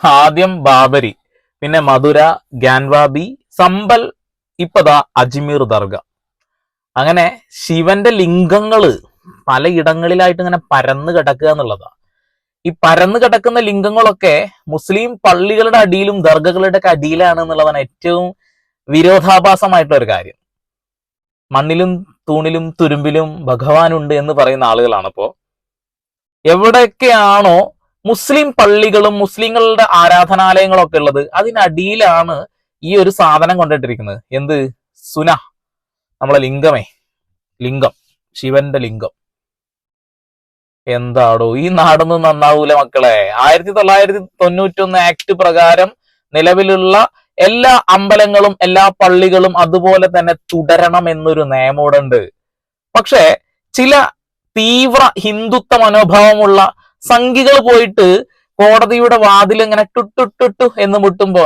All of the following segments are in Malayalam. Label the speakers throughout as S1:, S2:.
S1: ആദ്യം ബാബരി പിന്നെ മധുര ഗ്യാൻവാബി സമ്പൽ ഇപ്പതാ അജ്മീർ ദർഗ. അങ്ങനെ ശിവന്റെ ലിംഗങ്ങൾ പലയിടങ്ങളിലായിട്ട് ഇങ്ങനെ പരന്ന് കിടക്കുക എന്നുള്ളതാ. ഈ പരന്ന് കിടക്കുന്ന ലിംഗങ്ങളൊക്കെ മുസ്ലിം പള്ളികളുടെ അടിയിലും ദർഗകളുടെ ഒക്കെ അടിയിലാണ് എന്നുള്ളതാണ് ഏറ്റവും വിരോധാഭാസമായിട്ടുള്ള ഒരു കാര്യം. മണ്ണിലും തൂണിലും തുരുമ്പിലും ഭഗവാനുണ്ട് എന്ന് പറയുന്ന ആളുകളാണ് അപ്പോ. എവിടെയൊക്കെയാണോ മുസ്ലിം പള്ളികളും മുസ്ലിങ്ങളുടെ ആരാധനാലയങ്ങളും ഒക്കെ ഉള്ളത് അതിനടിയിലാണ് ഈ ഒരു സാധനം കൊണ്ടിട്ടിരിക്കുന്നത്. എന്ത്? സുന. നമ്മളെ ലിംഗമേ. ലിംഗം. ശിവന്റെ ലിംഗം. എന്താടോ ഈ നാടൊന്നും നന്നാവൂല മക്കളെ. ആയിരത്തി തൊള്ളായിരത്തി തൊണ്ണൂറ്റി ഒന്ന് ആക്ട് പ്രകാരം നിലവിലുള്ള എല്ലാ അമ്പലങ്ങളും എല്ലാ പള്ളികളും അതുപോലെ തന്നെ തുടരണം എന്നൊരു നിയമം ഇവിടെ ഉണ്ട് പക്ഷേ ചില തീവ്ര ഹിന്ദുത്വ മനോഭാവമുള്ള സംഘികൾ പോയിട്ട് കോടതിയുടെ വാതിൽ ഇങ്ങനെ ടുട്ടുട്ടുട്ടു എന്ന് മുട്ടുമ്പോ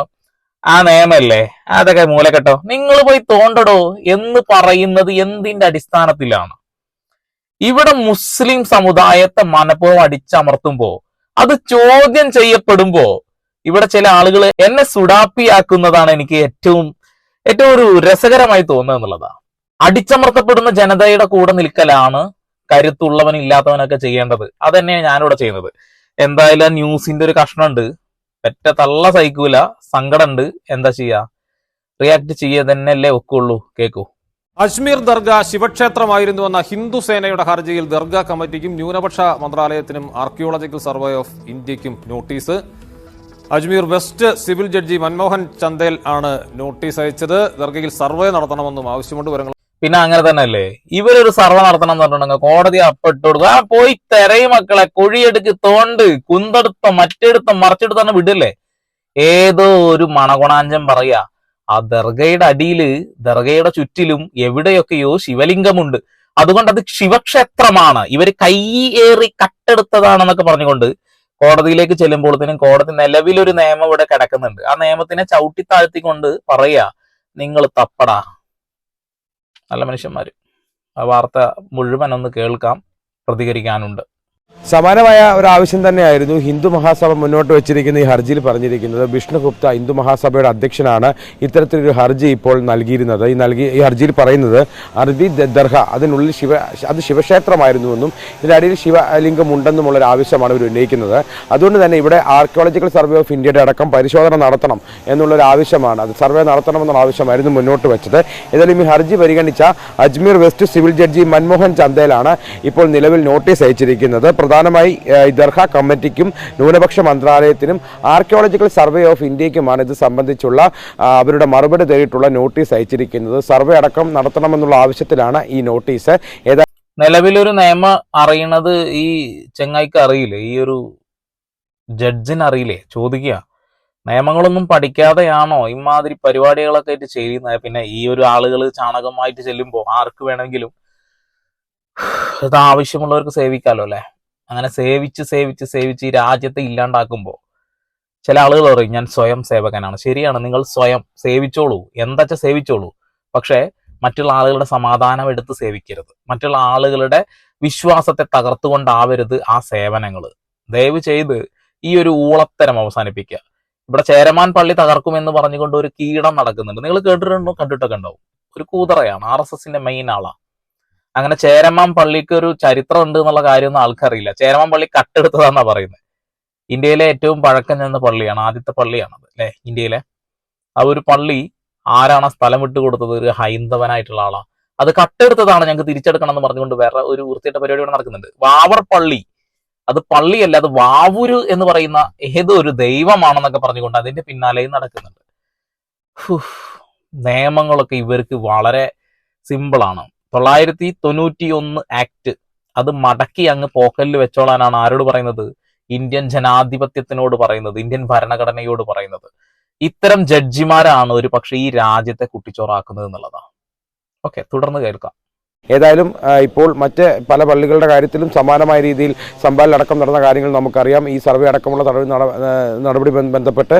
S1: ആ നിയമല്ലേ അതൊക്കെ മൂലക്കെട്ടോ? നിങ്ങൾ പോയി തോണ്ടടോ എന്ന് പറയുന്നത് എന്തിന്റെ അടിസ്ഥാനത്തിലാണ്? ഇവിടെ മുസ്ലിം സമുദായത്തെ മനഃപൂർവം അടിച്ചമർത്തുമ്പോ അത് ചോദ്യം ചെയ്യപ്പെടുമ്പോ ഇവിടെ ചില ആളുകൾ എന്നെ സുഡാപ്പിയാക്കുന്നതാണ് എനിക്ക് ഏറ്റവും ഏറ്റവും ഒരു രസകരമായി തോന്നുക എന്നുള്ളതാണ്. അടിച്ചമർത്തപ്പെടുന്ന ജനതയുടെ കൂടെ നിൽക്കലാണ് കരുത്തുള്ളവൻ ഇല്ലാത്തവനൊക്കെ ചെയ്യേണ്ടത്. അതന്നെയാണ് ഞാനിവിടെ ചെയ്യുന്നത്. എന്തായാലും ന്യൂസിന്റെ ഒരു കഷ്ണമുണ്ട്. പെറ്റ തള്ള സഹിക്കൂല. സങ്കടമുണ്ട്. എന്താ ചെയ്യാ? റിയാക്ട് ചെയ്യുക തന്നെ അല്ലേ ഒക്കുള്ളൂ. കേക്കൂ.
S2: അജ്മീർ ദർഗ ശിവക്ഷേത്രമായിരുന്നുവെന്ന ഹിന്ദു സേനയുടെ ഹർജിയിൽ ദർഗ കമ്മിറ്റിക്കും ന്യൂനപക്ഷ മന്ത്രാലയത്തിനും ആർക്കിയോളജിക്കൽ സർവേ ഓഫ് ഇന്ത്യക്കും notice Ajmer west civil judge Manmohan Chandel ആണ് നോട്ടീസ് അയച്ചത്. ദർഗയിൽ സർവേ നടത്തണമെന്നും ആവശ്യമുണ്ട്.
S1: പിന്നെ അങ്ങനെ തന്നെ അല്ലേ ഇവരൊരു സർവ നടത്തണം എന്ന് പറഞ്ഞിട്ടുണ്ടെങ്കിൽ കോടതി അപ്പിട്ട് കൊടുക്കുക ആ പോയി തെരയും മക്കളെ കുഴിയെടുക്ക് തോണ്ട് കുന്തെടുത്ത മറ്റെടുത്ത മറിച്ചെടുത്ത് തന്നെ വിടില്ലേ? ഏതോ ഒരു മണകുണാഞ്ചം പറയാ ആ ദർഗയുടെ അടിയിൽ ദർഗയുടെ ചുറ്റിലും എവിടെയൊക്കെയോ ശിവലിംഗമുണ്ട്. അതുകൊണ്ട് അത് ശിവക്ഷേത്രമാണ്. ഇവർ കൈയേറി കട്ടെടുത്തതാണെന്നൊക്കെ പറഞ്ഞുകൊണ്ട് കോടതിയിലേക്ക് ചെല്ലുമ്പോഴത്തേനും കോടതി നിലവിലൊരു നിയമം ഇവിടെ കിടക്കുന്നുണ്ട്. ആ നിയമത്തിനെ ചവിട്ടി താഴ്ത്തിക്കൊണ്ട് പറയാ നിങ്ങൾ തപ്പടാ നല്ല മനുഷ്യന്മാർ ആ വാർത്ത മുഴുവൻ ഒന്ന് കേൾക്കാം പ്രതികരിക്കാനുണ്ട്.
S3: സമാനമായ ഒരു ആവശ്യം തന്നെയായിരുന്നു ഹിന്ദു മഹാസഭ മുന്നോട്ട് വെച്ചിരിക്കുന്ന ഈ ഹർജിയിൽ പറഞ്ഞിരിക്കുന്നത്. വിഷ്ണുഗുപ്ത ഹിന്ദു മഹാസഭയുടെ അധ്യക്ഷനാണ് ഇത്തരത്തിലൊരു ഹർജി ഇപ്പോൾ നൽകിയിരുന്നത്. ഈ നൽകി ഈ ഹർജിയിൽ പറയുന്നത് അർബി ദർഹ അതിനുള്ളിൽ ശിവ അത് ശിവക്ഷേത്രമായിരുന്നുവെന്നും ഇതിന്റെ അടിയിൽ ശിവലിംഗം ഉണ്ടെന്നുമുള്ള ഒരു ആവശ്യമാണ് ഇവർ ഉന്നയിക്കുന്നത്. അതുകൊണ്ട് തന്നെ ഇവിടെ ആർക്കിയോളജിക്കൽ സർവേ ഓഫ് ഇന്ത്യയുടെ അടക്കം പരിശോധന നടത്തണം എന്നുള്ളൊരു ആവശ്യമാണ്. അത് സർവേ നടത്തണമെന്നുള്ള ആവശ്യമായിരുന്നു മുന്നോട്ട് വെച്ചത്. ഏതായാലും ഈ ഹർജി പരിഗണിച്ച Ajmer west civil judge Manmohan ചന്ദേലാണ് ഇപ്പോൾ നിലവിൽ നോട്ടീസ് അയച്ചിരിക്കുന്നത്. പ്രധാനമായി ദർഹ കമ്മിറ്റിക്കും ന്യൂനപക്ഷ മന്ത്രാലയത്തിനും ആർക്കിയോളജിക്കൽ സർവേ ഓഫ് ഇന്ത്യക്കുമാണ് ഇത് സംബന്ധിച്ചുള്ള അവരുടെ മറുപടി തേടിയിട്ടുള്ള നോട്ടീസ് അയച്ചിരിക്കുന്നത്. സർവേ അടക്കം നടത്തണമെന്നുള്ള ആവശ്യത്തിലാണ് ഈ നോട്ടീസ്. ഏതാ
S1: നിലവിലൊരു നിയമം അറിയണത് ഈ ചെങ്ങായിക്ക് അറിയില്ലേ? ഈ ഒരു ജഡ്ജിന് അറിയില്ലേ? ചോദിക്കുക നിയമങ്ങളൊന്നും പഠിക്കാതെയാണോ ഇമാതിരി പരിപാടികളൊക്കെ ആയിട്ട് ചെയ്യുന്നത്? പിന്നെ ഈ ഒരു ആളുകൾ ചാണകമായിട്ട് ചെല്ലുമ്പോൾ ആർക്ക് വേണമെങ്കിലും അത് ആവശ്യമുള്ളവർക്ക് സേവിക്കാമല്ലോ അല്ലെ? അങ്ങനെ സേവിച്ച് സേവിച്ച് സേവിച്ച് ഈ രാജ്യത്തെ ഇല്ലാണ്ടാക്കുമ്പോൾ ചില ആളുകൾ പറയും ഞാൻ സ്വയം സേവകനാണ്. ശരിയാണ് നിങ്ങൾ സ്വയം സേവിച്ചോളൂ. എന്താച്ചാ സേവിച്ചോളൂ? പക്ഷേ മറ്റുള്ള ആളുകളുടെ സമാധാനം എടുത്ത് സേവിക്കരുത്. മറ്റുള്ള ആളുകളുടെ വിശ്വാസത്തെ തകർത്തുകൊണ്ടാവരുത് ആ സേവനങ്ങൾ ദയവ് ചെയ്ത് ഈ ഒരു ഊളത്തരം അവസാനിപ്പിക്കുക. ഇവിടെ ചേരമാൻ പള്ളി തകർക്കുമെന്ന് പറഞ്ഞുകൊണ്ട് ഒരു കീടം നടക്കുന്നുണ്ട്. നിങ്ങൾ കേട്ടിട്ടുണ്ടോ? കണ്ടിട്ടൊക്കെ ഉണ്ടാവും. ഒരു കൂതറയാണ്. ആർ എസ് എസിന്റെ മെയിൻ ആളാ. അങ്ങനെ ചേരമാം പള്ളിക്ക് ഒരു ചരിത്രം ഉണ്ട് എന്നുള്ള കാര്യമൊന്നും ആൾക്കറിയില്ല. ചേരമാം പള്ളി കട്ടെടുത്തതാന്നാ പറയുന്നത്. ഇന്ത്യയിലെ ഏറ്റവും പഴക്കം ചെന്ന പള്ളിയാണ് ആദ്യത്തെ പള്ളിയാണത് അല്ലെ? ഇന്ത്യയിലെ. ആ ഒരു പള്ളി ആരാണ് സ്ഥലം വിട്ടു കൊടുത്തത്? ഒരു ഹൈന്ദവനായിട്ടുള്ള ആളാ. അത് കട്ടെടുത്തതാണ് ഞങ്ങൾക്ക് തിരിച്ചെടുക്കണം എന്ന് പറഞ്ഞുകൊണ്ട് വേറെ ഒരു വൃത്തിയിട്ട പരിപാടി ഇവിടെ നടക്കുന്നുണ്ട്. വാവർ പള്ളി. അത് പള്ളിയല്ല അത് വാവൂര് എന്ന് പറയുന്ന ഏതോ ഒരു ദൈവമാണെന്നൊക്കെ പറഞ്ഞുകൊണ്ട് അതിന്റെ പിന്നാലെയും നടക്കുന്നുണ്ട്. നിയമങ്ങളൊക്കെ ഇവർക്ക് വളരെ സിമ്പിളാണ്. തൊള്ളായിരത്തി തൊണ്ണൂറ്റി ഒന്ന് ആക്ട്. അത് മടക്കി അങ്ങ് പോക്കലിൽ വെച്ചോളാനാണ് ആരോട് പറയുന്നത്? ഇന്ത്യൻ ജനാധിപത്യത്തിനോട് പറയുന്നത് ഇന്ത്യൻ ഭരണഘടനയോട് പറയുന്നത്. ഇത്തരം ജഡ്ജിമാരാണ് ഒരു പക്ഷേ ഈ രാജ്യത്തെ കുട്ടിച്ചോറാക്കുന്നത് എന്നുള്ളതാണ്. ഓക്കെ തുടർന്ന് കേൾക്കാം.
S3: ഏതായാലും ഇപ്പോൾ മറ്റ് പല പള്ളികളുടെ കാര്യത്തിലും സമാനമായ രീതിയിൽ സംഭാലിലടക്കം നടന്ന കാര്യങ്ങൾ നമുക്കറിയാം. ഈ സർവേ അടക്കമുള്ള നടപടി നടപടി ബന്ധ- ബന്ധപ്പെട്ട്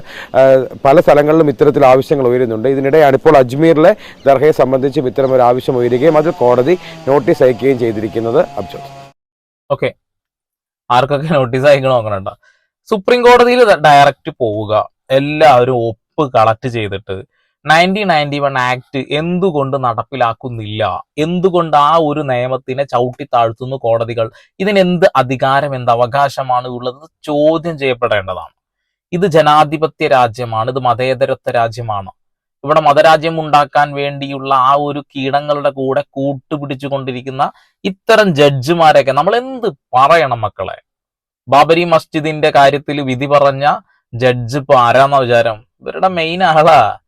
S3: പല സ്ഥലങ്ങളിലും ഇത്തരത്തിൽ ആവശ്യങ്ങൾ ഉയരുന്നുണ്ട്. ഇതിനിടെയാണ് ഇപ്പോൾ അജ്മീറിലെ ദർഹയെ സംബന്ധിച്ചും ഇത്തരം ഒരു ആവശ്യം ഉയരുകയും അതിൽ കോടതി നോട്ടീസ് അയക്കുകയും ചെയ്തിരിക്കുന്നത് അബ്ജോദ്
S1: ഓക്കെ. ആർക്കൊക്കെ നോട്ടീസ് അയക്കണോ നോക്കണണ്ട സുപ്രീം കോടതിയിൽ ഡയറക്റ്റ് പോവുക. എല്ലാവരും ഒപ്പ് കളക്ട് ചെയ്തിട്ട് നയന്റീൻ നയന്റി വൺ ആക്ട് എന്തുകൊണ്ട് നടപ്പിലാക്കുന്നില്ല? എന്തുകൊണ്ട് ആ ഒരു നിയമത്തിനെ ചവിട്ടി താഴ്ത്തുന്നു കോടതികൾ? ഇതിനെന്ത് അധികാരം എന്ത് അവകാശമാണ് ഉള്ളത്? ചോദ്യം ചെയ്യപ്പെടേണ്ടതാണ്. ഇത് ജനാധിപത്യ രാജ്യമാണ് ഇത് മതേതരത്വ രാജ്യമാണ്. ഇവിടെ മതരാജ്യം ഉണ്ടാക്കാൻ വേണ്ടിയുള്ള ആ ഒരു കീടങ്ങളുടെ കൂടെ കൂട്ടുപിടിച്ചുകൊണ്ടിരിക്കുന്ന ഇത്തരം ജഡ്ജിമാരെയൊക്കെ നമ്മൾ എന്ത് പറയണം മക്കളെ? ബാബരി മസ്ജിദിന്റെ കാര്യത്തിൽ വിധി പറഞ്ഞ ജഡ്ജ് ഇപ്പൊ ആരാന്ന വിചാരം? ഇവരുടെ മെയിൻ ആളാ.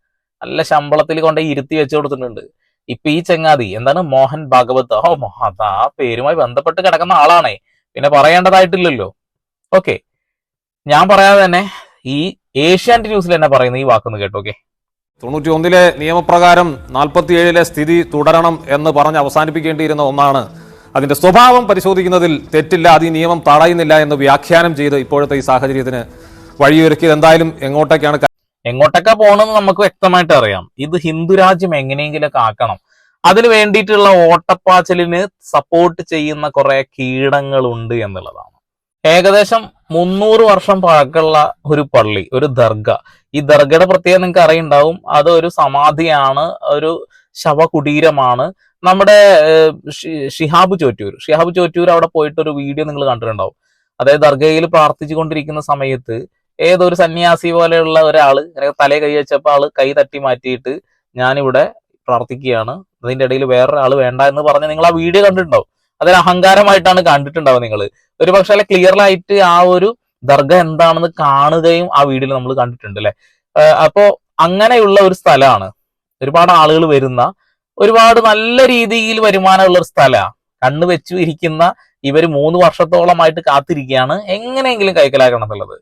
S1: നല്ല ശമ്പളത്തിൽ കൊണ്ട് ഇരുത്തി വെച്ചു കൊടുത്തിട്ടുണ്ട്. ഇപ്പൊ ഈ ചങ്ങാതി എന്താണ്? മോഹൻ ഭാഗവത്. ഓ മോഹൻ ആ പേരുമായി ബന്ധപ്പെട്ട് കിടക്കുന്ന ആളാണേ. പിന്നെ പറയേണ്ടതായിട്ടില്ലല്ലോ. ഓക്കെ. ഞാൻ പറയാതെ തന്നെ ഈ ഏഷ്യാനെറ്റ് ന്യൂസിൽ തന്നെ പറയുന്ന ഈ വാക്കൊന്ന് കേട്ടോ ഓക്കെ.
S2: തൊണ്ണൂറ്റി ഒന്നിലെ നിയമപ്രകാരം നാൽപ്പത്തിയേഴിലെ സ്ഥിതി തുടരണം എന്ന് പറഞ്ഞ് അവസാനിപ്പിക്കേണ്ടിയിരുന്ന ഒന്നാണ്. അതിന്റെ സ്വഭാവം പരിശോധിക്കുന്നതിൽ തെറ്റില്ല അത് ഈ നിയമം തടയുന്നില്ല എന്ന് വ്യാഖ്യാനം ചെയ്ത് ഇപ്പോഴത്തെ ഈ സാഹചര്യത്തിന് വഴിയൊരുക്കിയത്. എന്തായാലും എങ്ങോട്ടേക്കാണ്
S1: എങ്ങോട്ടൊക്കെ പോകണമെന്ന് നമുക്ക് വ്യക്തമായിട്ട് അറിയാം. ഇത് ഹിന്ദു രാജ്യം എങ്ങനെയെങ്കിലൊക്കെ ആക്കണം. അതിന് വേണ്ടിയിട്ടുള്ള ഓട്ടപ്പാച്ചലിന് സപ്പോർട്ട് ചെയ്യുന്ന കുറെ കീടങ്ങളുണ്ട് എന്നുള്ളതാണ്. ഏകദേശം മുന്നൂറ് വർഷം പഴക്കമുള്ള ഒരു പള്ളി ഒരു ദർഗ. ഈ ദർഗയുടെ പ്രത്യേകത നിങ്ങൾക്ക് അറിയുണ്ടാവും. അത് ഒരു സമാധിയാണ് ഒരു ശവകുടീരമാണ്. നമ്മുടെ ഷിഹാബ് ചോറ്റൂർ. ഷിഹാബ് ചോറ്റൂർ അവിടെ പോയിട്ട് ഒരു വീഡിയോ നിങ്ങൾ കണ്ടിട്ടുണ്ടാവും. അതായത് ദർഗയിൽ പ്രാർത്ഥിച്ചുകൊണ്ടിരിക്കുന്ന സമയത്ത് ഏതൊരു സന്യാസി പോലെയുള്ള ഒരാൾ ഇങ്ങനെ തലേ കൈ വെച്ചപ്പോൾ ആൾ കൈ തട്ടി മാറ്റിയിട്ട് ഞാനിവിടെ പ്രാർത്ഥിക്കുകയാണ്. അതിന്റെ ഇടയിൽ വേറൊരാൾ വേണ്ട എന്ന് പറഞ്ഞ് നിങ്ങൾ ആ വീഡിയോ കണ്ടിട്ടുണ്ടാവും. അതൊരു അഹങ്കാരമായിട്ടാണ് കണ്ടിട്ടുണ്ടാവും നിങ്ങൾ ഒരു പക്ഷേ ക്ലിയറിലായിട്ട് ആ ഒരു ദർഗ എന്താണെന്ന് കാണുകയും ആ വീഡിയോയിൽ നമ്മൾ കണ്ടിട്ടുണ്ട് അല്ലെ? അപ്പോ അങ്ങനെയുള്ള ഒരു സ്ഥലമാണ്. ഒരുപാട് ആളുകൾ വരുന്ന ഒരുപാട് നല്ല രീതിയിൽ വരുമാനമുള്ള ഒരു സ്ഥലമാണ് കണ്ണ് വെച്ചു ഇരിക്കുന്ന ഇവർ മൂന്ന് വർഷത്തോളമായിട്ട് കാത്തിരിക്കുകയാണ്. എങ്ങനെയെങ്കിലും കൈക്കലാക്കണം എന്നുള്ളത്.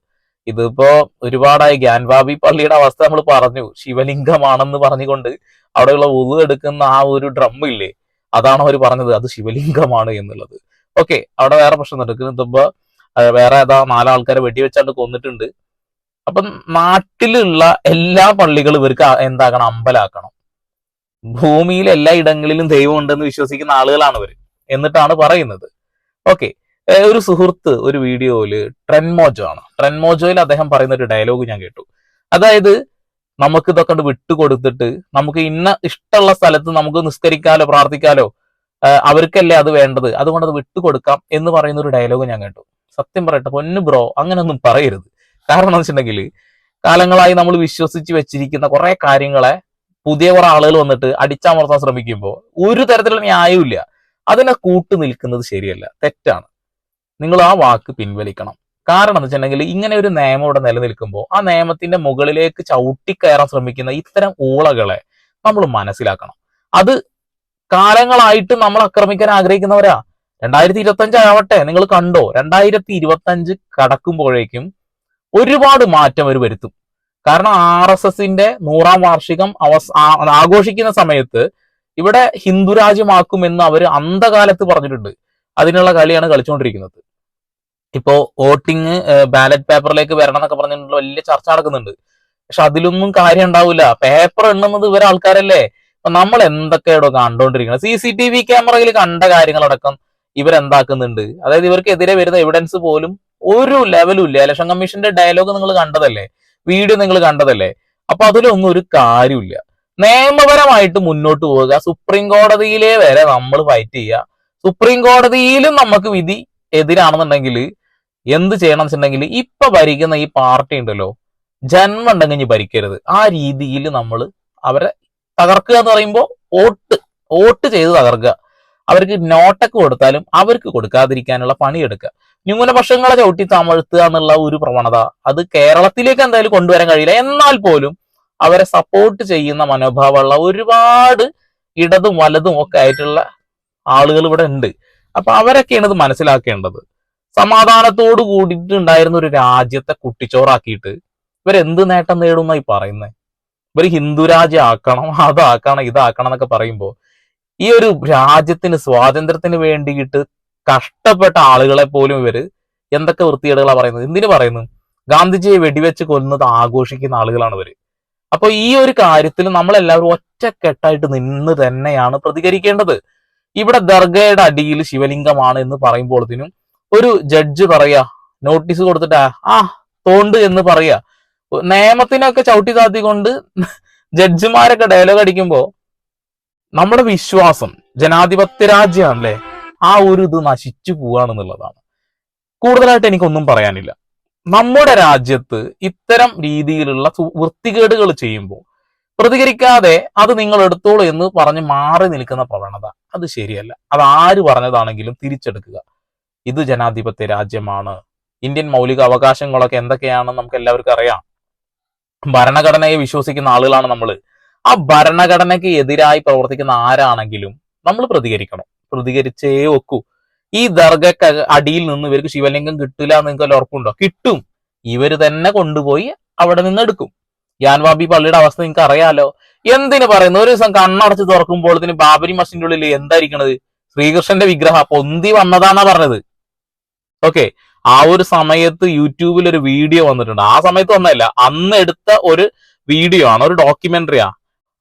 S1: ഇതിപ്പോ ഒരുപാടായി. ഗ്യാൻവാബി പള്ളിയുടെ അവസ്ഥ നമ്മൾ പറഞ്ഞു. ശിവലിംഗമാണെന്ന് പറഞ്ഞുകൊണ്ട് അവിടെയുള്ള ഉതു എടുക്കുന്ന ആ ഒരു ഡ്രം ഇല്ലേ അതാണ് അവർ പറഞ്ഞത്. അത് ശിവലിംഗമാണ് എന്നുള്ളത്. ഓക്കെ അവിടെ വേറെ പ്രശ്നം നടക്കുമ്പോ വേറെ ഏതാ നാലാൾക്കാരെ വെടിവെച്ചാണ്ട് കൊന്നിട്ടുണ്ട്. അപ്പം നാട്ടിലുള്ള എല്ലാ പള്ളികളും ഇവർക്ക് എന്താക്കണം അമ്പലാക്കണം. ഭൂമിയിൽ എല്ലാ ഇടങ്ങളിലും ദൈവം ഉണ്ടെന്ന് വിശ്വസിക്കുന്ന ആളുകളാണ് ഇവർ എന്നിട്ടാണ് പറയുന്നത്. ഓക്കെ ഒരു സുഹൃത്ത് ഒരു വീഡിയോയിൽ ട്രെൻമോജോ ആണ് ട്രെൻമോജോയിൽ അദ്ദേഹം പറയുന്ന ഒരു ഡയലോഗ് ഞാൻ കേട്ടു. അതായത് നമുക്ക് ഇതൊക്കെ വിട്ടു വിട്ടുകൊടുത്തിട്ട് നമുക്ക് ഇന്ന ഇഷ്ടമുള്ള സ്ഥലത്ത് നമുക്ക് നിസ്കരിക്കാലോ പ്രാർത്ഥിക്കാലോ അവർക്കല്ലേ അത് വേണ്ടത്? അതുകൊണ്ട് അത് വിട്ടുകൊടുക്കാം എന്ന് പറയുന്ന ഒരു ഡയലോഗ് ഞാൻ കേട്ടു. സത്യം പറയട്ടെ പൊന്നു ബ്രോ അങ്ങനെയൊന്നും പറയരുത്. കാരണം എന്ന് വെച്ചിട്ടുണ്ടെങ്കിൽ കാലങ്ങളായി നമ്മൾ വിശ്വസിച്ച് വെച്ചിരിക്കുന്ന കുറെ കാര്യങ്ങളെ പുതിയ കുറെ ആളുകൾ വന്നിട്ട് അടിച്ചമർത്താൻ ശ്രമിക്കുമ്പോൾ ഒരു തരത്തിലുള്ള ന്യായവും ഇല്ല അതിനെ കൂട്ടു നിൽക്കുന്നത് ശരിയല്ല തെറ്റാണ്. നിങ്ങൾ ആ വാക്ക് പിൻവലിക്കണം. കാരണം എന്ന് വെച്ചിട്ടുണ്ടെങ്കിൽ ഇങ്ങനെ ഒരു നിയമം ഇവിടെ നിലനിൽക്കുമ്പോൾ ആ നിയമത്തിന്റെ മുകളിലേക്ക് ചവിട്ടിക്കയറാൻ ശ്രമിക്കുന്ന ഇത്തരം ഊളകളെ നമ്മൾ മനസ്സിലാക്കണം. അത് കാലങ്ങളായിട്ട് നമ്മൾ ആക്രമിക്കാൻ ആഗ്രഹിക്കുന്നവരാ. രണ്ടായിരത്തി ഇരുപത്തി ആവട്ടെ നിങ്ങൾ കണ്ടോ? രണ്ടായിരത്തി ഇരുപത്തി അഞ്ച് കടക്കുമ്പോഴേക്കും ഒരുപാട് മാറ്റം അവർ വരുത്തും. കാരണം ആർ എസ് എസിന്റെ നൂറാം വാർഷികം അവസ് ആഘോഷിക്കുന്ന സമയത്ത് ഇവിടെ ഹിന്ദു രാജ്യമാക്കുമെന്ന് അവർ അന്ധകാലത്ത് പറഞ്ഞിട്ടുണ്ട്. അതിനുള്ള കളിയാണ് കളിച്ചുകൊണ്ടിരിക്കുന്നത് ഇപ്പോ വോട്ടിംഗ് ബാലറ്റ് പേപ്പറിലേക്ക് വരണം എന്നൊക്കെ പറഞ്ഞിട്ടുള്ള വലിയ ചർച്ച നടക്കുന്നുണ്ട്. പക്ഷെ അതിലൊന്നും കാര്യം ഉണ്ടാവില്ല. പേപ്പർ എണ്ണുന്നത് ഇവരെ ആൾക്കാരല്ലേ? അപ്പൊ നമ്മൾ എന്തൊക്കെയാണോ കണ്ടോണ്ടിരിക്കുന്നത് സി സി ടി വി ക്യാമറയിൽ കണ്ട കാര്യങ്ങളടക്കം ഇവരെന്താക്കുന്നുണ്ട്? അതായത് ഇവർക്കെതിരെ വരുന്ന എവിഡൻസ് പോലും ഒരു ലെവലും ഇല്ല. ഇലക്ഷൻ കമ്മീഷന്റെ ഡയലോഗ് നിങ്ങൾ കണ്ടതല്ലേ? വീഡിയോ നിങ്ങൾ കണ്ടതല്ലേ? അപ്പൊ അതിലൊന്നും ഒരു കാര്യമില്ല നിയമപരമായിട്ട് മുന്നോട്ട് പോവുക. സുപ്രീം കോടതിയിലെ വരെ നമ്മൾ ഫൈറ്റ് ചെയ്യുക. സുപ്രീം കോടതിയിലും നമുക്ക് വിധി എതിരാണെന്നുണ്ടെങ്കിൽ എന്ത് ചെയ്യണം വെച്ചിട്ടുണ്ടെങ്കിൽ ഇപ്പൊ ഭരിക്കുന്ന ഈ പാർട്ടി ഉണ്ടല്ലോ ജന്മം ഉണ്ടെങ്കിൽ ഭരിക്കരുത്. ആ രീതിയിൽ നമ്മൾ അവരെ തകർക്കുക എന്ന് പറയുമ്പോൾ വോട്ട് വോട്ട് ചെയ്ത് തകർക്കുക. അവർക്ക് നോട്ടൊക്കെ കൊടുത്താലും അവർക്ക് കൊടുക്കാതിരിക്കാനുള്ള പണിയെടുക്കുക. ന്യൂനപക്ഷങ്ങളെ ചവിട്ടി താമഴ്ത്തുക എന്നുള്ള ഒരു പ്രവണത അത് കേരളത്തിലേക്ക് എന്തായാലും കൊണ്ടുവരാൻ കഴിയില്ല. എന്നാൽ പോലും അവരെ സപ്പോർട്ട് ചെയ്യുന്ന മനോഭാവമുള്ള ഒരുപാട് ഇടതും വലതും ഒക്കെ ആയിട്ടുള്ള ആളുകൾ ഇവിടെ ഉണ്ട്. അപ്പൊ അവരൊക്കെയാണ് ഇത് മനസ്സിലാക്കേണ്ടത്. സമാധാനത്തോട് കൂടിയിട്ടുണ്ടായിരുന്ന ഒരു രാജ്യത്തെ കുട്ടിച്ചോറാക്കിയിട്ട് ഇവരെന്ത് നേട്ടം നേടുന്നായി പറയുന്നത് ഇവർ ഹിന്ദു രാജ്യം ആക്കണം അതാക്കണം ഇതാക്കണം എന്നൊക്കെ പറയുമ്പോൾ ഈ ഒരു രാജ്യത്തിന് സ്വാതന്ത്ര്യത്തിന് വേണ്ടിയിട്ട് കഷ്ടപ്പെട്ട ആളുകളെ പോലും ഇവർ എന്തൊക്കെ വൃത്തികേടുകളാണ് പറയുന്നത്? എന്തിനു പറയുന്നു? ഗാന്ധിജിയെ വെടിവെച്ച് കൊല്ലുന്നത് ആഘോഷിക്കുന്ന ആളുകളാണ് ഇവർ. അപ്പൊ ഈ ഒരു കാര്യത്തിൽ നമ്മളെല്ലാവരും ഒറ്റക്കെട്ടായിട്ട് നിന്ന് തന്നെയാണ് പ്രതികരിക്കേണ്ടത്. ഇവിടെ ദർഗയുടെ അടിയിൽ ശിവലിംഗമാണ് എന്ന് പറയുമ്പോഴത്തേനും ഒരു ജഡ്ജ് പറയാ നോട്ടീസ് കൊടുത്തിട്ടാ ആ തോണ്ട് എന്ന് പറയാ. നിയമത്തിനൊക്കെ ചവിട്ടി താത്തിക്കൊണ്ട് ജഡ്ജിമാരൊക്കെ ഡയലോഗ് അടിക്കുമ്പോ നമ്മുടെ വിശ്വാസം ജനാധിപത്യ രാജ്യമാണല്ലേ ആ ഒരു ഇത് നശിച്ചു പോവാണെന്നുള്ളതാണ്. കൂടുതലായിട്ട് എനിക്കൊന്നും പറയാനില്ല. നമ്മുടെ രാജ്യത്ത് ഇത്തരം രീതിയിലുള്ള വൃത്തികേടുകൾ ചെയ്യുമ്പോൾ പ്രതികരിക്കാതെ അത് നിങ്ങൾ എടുത്തോളൂ എന്ന് പറഞ്ഞ് മാറി നിൽക്കുന്ന പ്രവണത അത് ശരിയല്ല. അത് ആര് പറഞ്ഞതാണെങ്കിലും തിരിച്ചെടുക്കുക. ഇത് ജനാധിപത്യ രാജ്യമാണ്. ഇന്ത്യൻ മൗലിക അവകാശങ്ങളൊക്കെ എന്തൊക്കെയാണെന്ന് നമുക്ക് എല്ലാവർക്കും അറിയാം. ഭരണഘടനയെ വിശ്വസിക്കുന്ന ആളുകളാണ് നമ്മൾ ആ ഭരണഘടനയ്ക്ക് എതിരായി പ്രവർത്തിക്കുന്ന ആരാണെങ്കിലും നമ്മൾ പ്രതികരിക്കണം. പ്രതികരിച്ചേ ഒക്കൂ. ഈ ദർഗക്ക് അടിയിൽ നിന്ന് ഇവർക്ക് ശിവലിംഗം കിട്ടില്ല എന്ന് നിങ്ങൾക്ക് വല്ല ഉറപ്പുണ്ടോ? കിട്ടും. ഇവർ തന്നെ കൊണ്ടുപോയി അവിടെ നിന്ന് എടുക്കും. യാൻവാബി പള്ളിയുടെ അവസ്ഥ നിങ്ങൾക്ക് അറിയാലോ? എന്തിനു പറയുന്നു ഒരു ദിവസം കണ്ണടച്ച് തുറക്കുമ്പോഴത്തിന് ബാബരി മസ്ജിന്റെ ഉള്ളിൽ എന്തായിരിക്കണത്? ശ്രീകൃഷ്ണന്റെ വിഗ്രഹം. പൊന്തി വന്നതാന്നാ പറഞ്ഞത്. ഓക്കെ ആ ഒരു സമയത്ത് യൂട്യൂബിൽ ഒരു വീഡിയോ വന്നിട്ടുണ്ട്. ആ സമയത്ത് വന്നതല്ല അന്ന് എടുത്ത ഒരു വീഡിയോ ആണ് ഒരു ഡോക്യുമെന്ററിയാ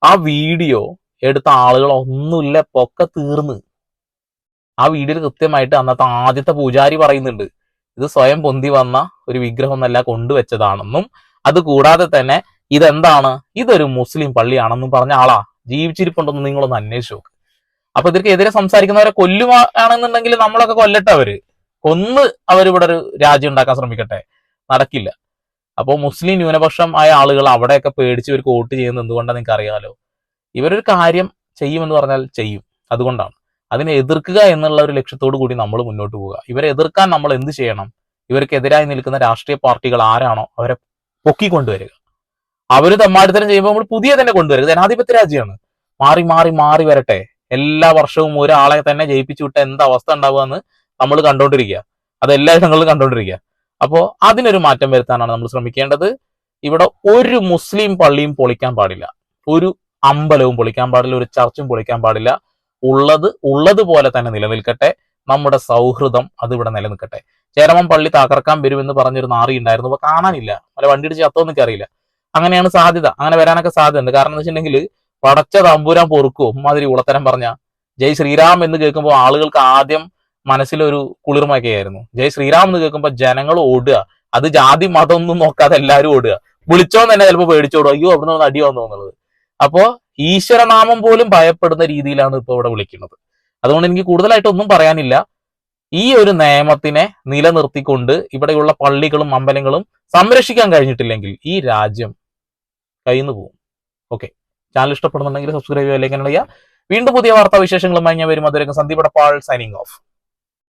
S1: ആ. വീഡിയോ എടുത്ത ആളുകൾ ഒന്നുമില്ല പൊക്കെ തീർന്ന്. ആ വീഡിയോയിൽ കൃത്യമായിട്ട് അന്നത്തെ ആദ്യത്തെ പൂജാരി പറയുന്നുണ്ട് ഇത് സ്വയം പൊന്തി വന്ന ഒരു വിഗ്രഹം എന്നല്ല കൊണ്ടുവച്ചതാണെന്നും അത് കൂടാതെ തന്നെ ഇതെന്താണ്? ഇതൊരു മുസ്ലിം പള്ളിയാണെന്നും പറഞ്ഞ ആളാ. ജീവിച്ചിരിപ്പുണ്ടെന്ന് നിങ്ങളൊന്ന് അന്വേഷിച്ചു നോക്ക്. അപ്പൊ എതിരെ സംസാരിക്കുന്നവരെ കൊല്ലുകയാണെന്നുണ്ടെങ്കിൽ നമ്മളൊക്കെ കൊല്ലട്ടെ അവർ. കൊന്ന് അവരിവിടെ ഒരു രാജ്യം ഉണ്ടാക്കാൻ ശ്രമിക്കട്ടെ. നടക്കില്ല. അപ്പോൾ മുസ്ലിം ന്യൂനപക്ഷം ആയ ആളുകൾ അവിടെയൊക്കെ പേടിച്ച് ഇവർക്ക് വോട്ട് ചെയ്യുന്നത് എന്തുകൊണ്ടാണ് നിങ്ങൾക്ക് അറിയാമല്ലോ ഇവരൊരു കാര്യം ചെയ്യുമെന്ന് പറഞ്ഞാൽ ചെയ്യും. അതുകൊണ്ടാണ്. അതിനെ എതിർക്കുക എന്നുള്ള ഒരു ലക്ഷ്യത്തോടു കൂടി നമ്മൾ മുന്നോട്ട് പോവുക. ഇവരെ എതിർക്കാൻ നമ്മൾ എന്ത് ചെയ്യണം? ഇവർക്കെതിരായി നിൽക്കുന്ന രാഷ്ട്രീയ പാർട്ടികൾ ആരാണോ അവരെ പൊക്കിക്കൊണ്ടുവരിക. അവർ തമ്മാടിത്തരം ചെയ്യുമ്പോൾ നമ്മൾ പുതിയ തന്നെ കൊണ്ടുവരിക. ജനാധിപത്യ രാജ്യമാണ്. മാറി മാറി മാറി വരട്ടെ. എല്ലാ വർഷവും ഒരാളെ തന്നെ ജയിപ്പിച്ചു വിട്ട എന്താ അവസ്ഥ ഉണ്ടാവുക എന്ന് നമ്മൾ കണ്ടുകൊണ്ടിരിക്കുക അത് എല്ലാ ഇടങ്ങളിലും കണ്ടുകൊണ്ടിരിക്കുക അപ്പോൾ അതിനൊരു മാറ്റം വരുത്താനാണ് നമ്മൾ ശ്രമിക്കേണ്ടത്. ഇവിടെ ഒരു മുസ്ലിം പള്ളിയും പൊളിക്കാൻ പാടില്ല. ഒരു അമ്പലവും പൊളിക്കാൻ പാടില്ല. ഒരു ചർച്ചും പൊളിക്കാൻ പാടില്ല. ഉള്ളത് ഉള്ളതുപോലെ തന്നെ നിലനിൽക്കട്ടെ. നമ്മുടെ സൗഹൃദം അത് ഇവിടെ നിലനിൽക്കട്ടെ. ചേരമൻ പള്ളി തകർക്കാൻ വരുമെന്ന് പറഞ്ഞൊരു നാറി ഉണ്ടായിരുന്നു. അപ്പൊ കാണാനില്ല. അല്ല വണ്ടി ഇടിച്ച് ചത്തോ എന്നൊക്കെ അറിയില്ല അങ്ങനെയാണ് സാധ്യത. അങ്ങനെ വരാനൊക്കെ സാധ്യതയുണ്ട്. കാരണം എന്ന് വെച്ചിട്ടുണ്ടെങ്കിൽ പടച്ച തമ്പൂരാൻ പൊറുക്കും. ഉമ്മാതിരി ഉളത്തരം പറഞ്ഞ ജയ് ശ്രീരാം എന്ന് കേൾക്കുമ്പോൾ ആളുകൾക്ക് ആദ്യം മനസ്സിലൊരു കുളിർമയൊക്കെയായിരുന്നു. ജയ് ശ്രീറാം എന്ന് കേൾക്കുമ്പോൾ ജനങ്ങൾ ഓടുക. അത് ജാതി മതം ഒന്നും നോക്കാതെ എല്ലാവരും ഓടുക. വിളിച്ചോന്ന് തന്നെ ചിലപ്പോൾ പേടിച്ചോടും. അയ്യോ അവിടെ നിന്ന് അടി വന്നു എന്നുള്ളത്. അപ്പോ ഈശ്വരനാമം പോലും ഭയപ്പെടുന്ന രീതിയിലാണ് ഇപ്പൊ ഇവിടെ വിളിക്കുന്നത്. അതുകൊണ്ട് എനിക്ക് കൂടുതലായിട്ട് ഒന്നും പറയാനില്ല. ഈ ഒരു നിയമത്തിനെ നിലനിർത്തിക്കൊണ്ട് ഇവിടെയുള്ള പള്ളികളും അമ്പലങ്ങളും സംരക്ഷിക്കാൻ കഴിഞ്ഞിട്ടില്ലെങ്കിൽ ഈ രാജ്യം കയ്യിന്ന് പോകും ഓക്കെ. ചാനൽ ഇഷ്ടപ്പെടുന്നുണ്ടെങ്കിൽ സബ്സ്ക്രൈബ് ചെയ്യുക അല്ലെങ്കിൽ വീണ്ടും പുതിയ വാർത്താ വിശേഷങ്ങളുമായി ഞാൻ വരും. അതുവരെ സന്ദീപ് അടപ്പാൾ സൈനിങ് ഓഫ്